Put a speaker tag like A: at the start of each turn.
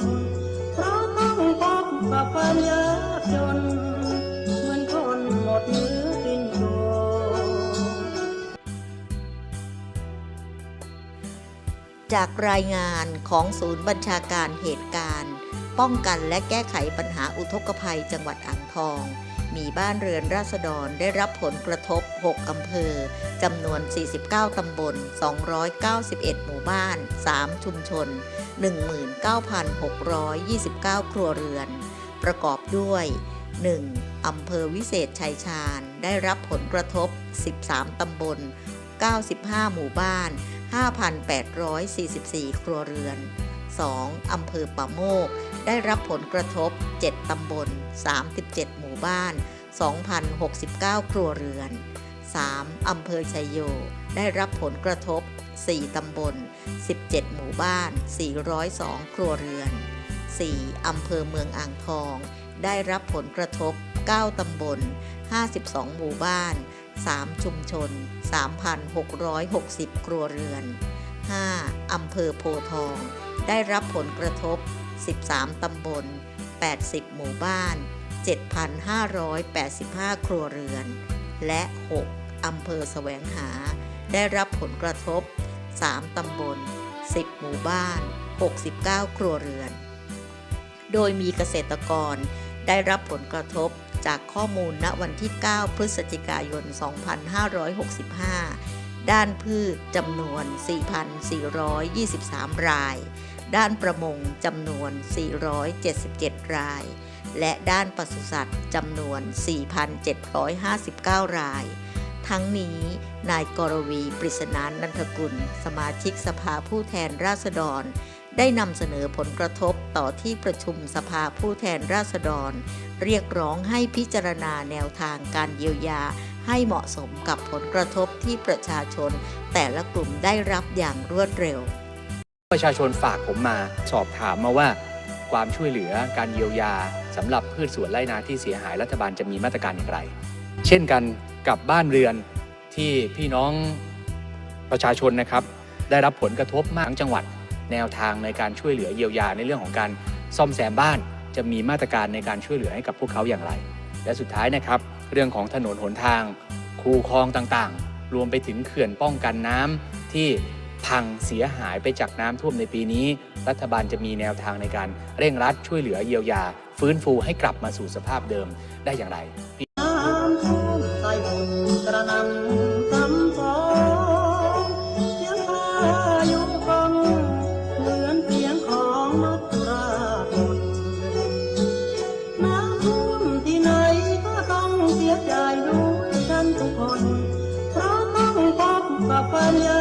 A: น เพราะต้องพบกับความยากจน เหมือนคนหมดเนื้อสิ้นตัว
B: จากรายงานของศูนย์บัญชาการเหตุการณ์ ป้องกันและแก้ไขปัญหาอุทกภัยจังหวัดอ่างทอง มีบ้านเรือนราษฎรได้รับผลกระทบ 6 อำเภอ จำนวน 49 ตำบล 291 หมู่บ้าน 3 ชุมชน 19,629 ครัวเรือน ประกอบด้วย 1. อำเภอวิเศษชัยชาญ ได้รับผลกระทบ 13 ตำบล 95 หมู่บ้าน 5,844 ครัวเรือน 2. อำเภอป่าโมก ได้รับผลกระทบ 7 ตำบล 37 หมู่บ้าน 2,069 ครัวเรือน 3. อำเภอชัยโย ได้รับผลกระทบ 4 ตำบล 17 หมู่บ้าน 402 ครัวเรือน 4. อำเภอเมืองอ่างทอง ได้รับผลกระทบ 9 ตำบล 52 หมู่บ้าน 3 ชุมชน 3,660 ครัวเรือน 5. อำเภอโพทอง ได้รับผลกระทบ 13 ตำบล 80 หมู่บ้าน 7,585 ครัวเรือน และ 6. อำเภอแสวงหา ได้รับผลกระทบ 3 ตำบล 10 หมู่บ้าน 69 ครัวเรือน โดยมีเกษตรกรได้รับผลกระทบจากข้อมูลณวันที่ 9 พฤศจิกายน 2565 ด้านพืชจำนวน 4,423 ราย ด้านประมงจำนวน 477 ราย และด้านปศุสัตว์จำนวน 4,759 ราย ทั้งนี้นายกรวีปริศนานันทกุล สมาชิกสภาผู้แทนราษฎร ได้นำเสนอผลกระทบต่อที่ประชุมสภาผู้แทนราษฎร เรียกร้องให้พิจารณาแนวทางการเยียวยา ให้เหมาะสมกับผลกระทบที่ประชาชน แต่ละกลุ่มได้รับอย่างรวดเร็ว
C: ประชาชนฝากผมมาสอบถามมาว่า ความช่วยเหลือการเยียวยาสำหรับพืชสวนไร่นาที่เสียหายรัฐบาลจะมีมาตรการอย่างไร เช่นกันกับบ้านเรือนที่พี่น้องประชาชนนะครับ ได้รับผลกระทบมากทั้งจังหวัด แนวทางในการช่วยเหลือเยียวยาในเรื่องของการซ่อมแซมบ้าน จะมีมาตรการในการช่วยเหลือให้กับพวกเขาอย่างไร และสุดท้ายนะครับ เรื่องของถนนหนทาง คูคลองต่างๆ รวมไปถึงเขื่อนป้องกันน้ำที่พังเสียหายไปจากน้ำท่วมในปีนี้ รัฐบาลจะมีแนวทางในการเร่งรัดช่วยเหลือเยียวยา ฟื้นฟูให้กลับมาสู่สภาพเดิมได้อย่างไร
A: น้ำท่วมใต้กระนำ atrapalhar.